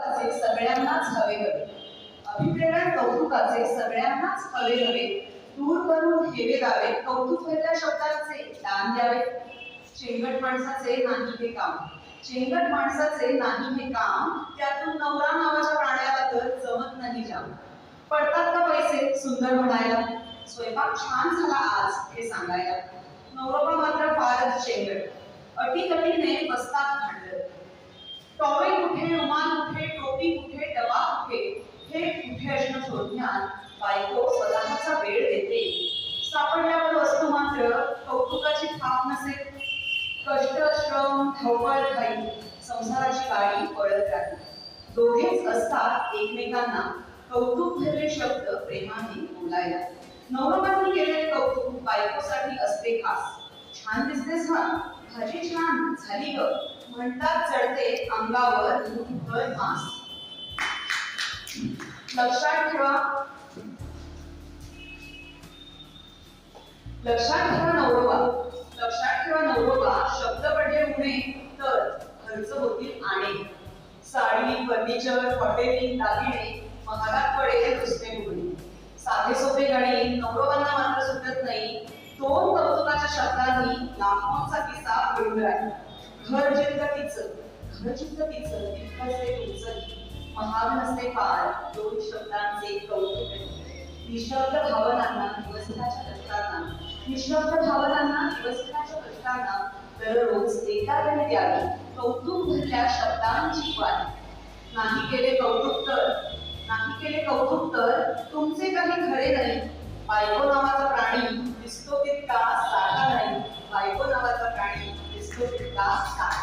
कौतुकाचे सगळ्यांनाच हवे हवे. अभिप्रेरण कौतुकाचे सगळ्यांनाच हवे हवे. दूर करून हेवे दावे कौतुक भरल्या शब्दांचे दान द्यावे. चेंगट माणसाचे नाही हे काम. चेंगट माणसाचे नाही हे काम त्यातून नवरा नावाच्या प्राण्याला तर जमत नाही जाम. पडतात का पैसे? सुंदर म्हणायला. स्वयंपाक छान झाला आज हे सांगायला. नवरोबा मात्र फारच चेंगट. अटीकटीने बसतात भांडत टॉवेल कुठे रुमाल कुठे टोपी कुठे डबा कुठे हे कुठे असणं बायको स्वतःचा वेळ देते. सापडल्यावर वस्तू मात्र कौतुकाची थाप नसेल कष्ट श्रम धावपळ घाई संसाराची गाडी पळत राहील दोघेच असतात एकमेकांना कौतुक भरले शब्द प्रेमाने बोलायला. नवरोबांनी केलेले कौतुक बायकोसाठी असते खास. छान दिसतेस ना भाजी छान झाली ग. म्हणतात चढते अंगावर भर मास. लक्षात ठेवा. लक्षात ठेवा नवरोबा. लक्षात ठेवा नवरोबा शब्द पडले उणे तर खर्च होतील आणि. साडी फर्निचर हॉटेलिंग दागिने महागात पडेल दुसरे उघडे साधे सोपे गाणी नवरोबांना मात्र सुटत नाही. दोन कौतुकाच्या शब्दांनी लाखोंचा किस्सा मिळून राहील. घर जिंकत तिचं घर जिंकत तिचं तितकंच ते तुमचं पार दोन शब्दांचे कौतुक निशब्द भावनांना दिवसभराच्या कष्टांना निशब्द भावनांना दिवसभराच्या कष्टांना दररोज एका वेळी द्यावी कौतुक भरल्या शब्दांची वाट नाही केले कौतुक तर नाही केले कौतुक तर तुमचे काही खरे नाही. बायको नावाचा प्राणी दिसतो तितका साधा नाही. बायको नावाचा प्राणी दिसतो तितका साधा